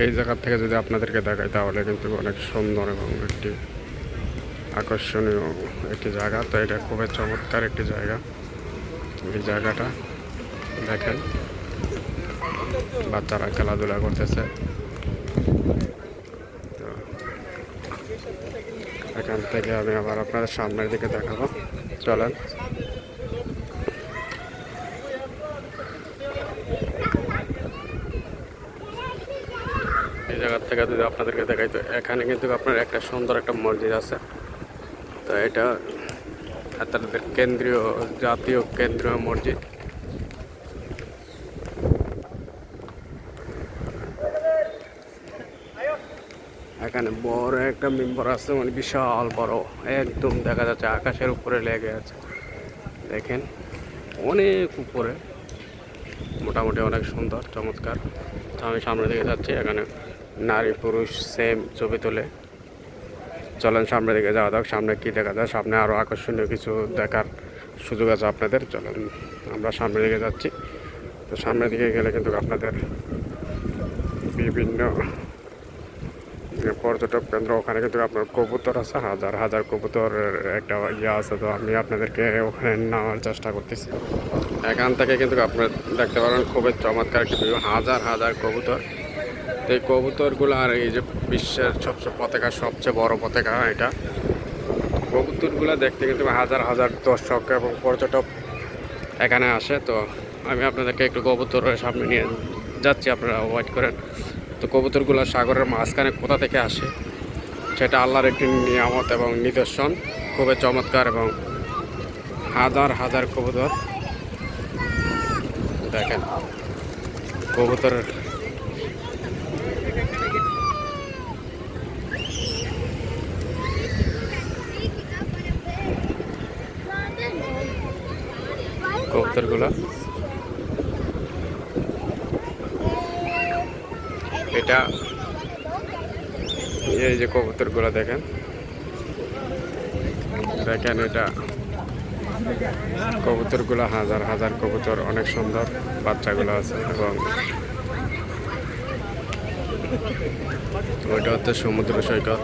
এই জায়গার থেকে যদি আপনাদেরকে দেখাই, তাহলে কিন্তু অনেক সুন্দর এবং একটি আকর্ষণীয় একটি জায়গা। তো এটা খুবই চমৎকার একটি জায়গা। এই জায়গাটা দেখেন, বাচ্চারা খেলাধুলা করতেছে। তো এখান থেকে আমি আবার আপনাদের সামনের দিকে দেখাবো। চলেন। জায়গার থেকে যদি আপনাদেরকে দেখাই, তো এখানে কিন্তু আপনার একটা সুন্দর একটা মসজিদ আছে। তো এটা তাদের কেন্দ্রীয়, জাতীয় কেন্দ্রীয় মসজিদ। এখানে বড় একটা মেম্বার আছে মানে বিশাল বড়, একদম দেখা যাচ্ছে আকাশের উপরে লেগে আছে। দেখেন, অনেক উপরে। মোটামুটি অনেক সুন্দর, চমৎকার। আমি সামনে দিকে যাচ্ছি, এখানে নারী পুরুষ সেম ছবি তোলে। চলেন সামনের দিকে যাওয়া যাক, সামনে কী দেখা যায়, সামনে আরও আকর্ষণীয় কিছু দেখার সুযোগ আছে আপনাদের। চলেন, আমরা সামনের দিকে যাচ্ছি। তো সামনের দিকে গেলে কিন্তু আপনাদের বিভিন্ন, পর্যটক কেন্দ্র, ওখানে কিন্তু আপনার কবুতর আছে, হাজার হাজার কবুতরের একটা ইয়ে আছে। তো আমি আপনাদেরকে ওখানে নেওয়ার চেষ্টা করতেছি। এখান থেকে কিন্তু আপনার দেখতে পারেন, খুবই চমৎকার একটি হাজার হাজার কবুতর। এই কবুতরগুলো আর এই যে বিশ্বের সবচেয়ে পতাকা, সবচেয়ে বড় পতাকা এটা। কবুতরগুলো দেখতে কিন্তু হাজার হাজার দর্শক এবং পর্যটক এখানে আসে। তো আমি আপনাদেরকে একটু কবুতরের সামনে নিয়ে যাচ্ছি, আপনারা ওয়েট করেন। তো কবুতরগুলো সাগরের মাঝখানে কোথা থেকে আসে? সেটা আল্লাহর একটি নিয়ামত এবং নিদর্শন। খুবই চমৎকার এবং হাজার হাজার কবুতর। দেখেন, কবুতরের কবুতরগুলো। এটা এই যে কবুতরগুলো দেখেন। দেখেন এটা। কবুতরগুলো হাজার হাজার কবুতর, অনেক সুন্দর বাচ্চাগুলো আছে এবং ওইটা হচ্ছে সমুদ্র সৈকত।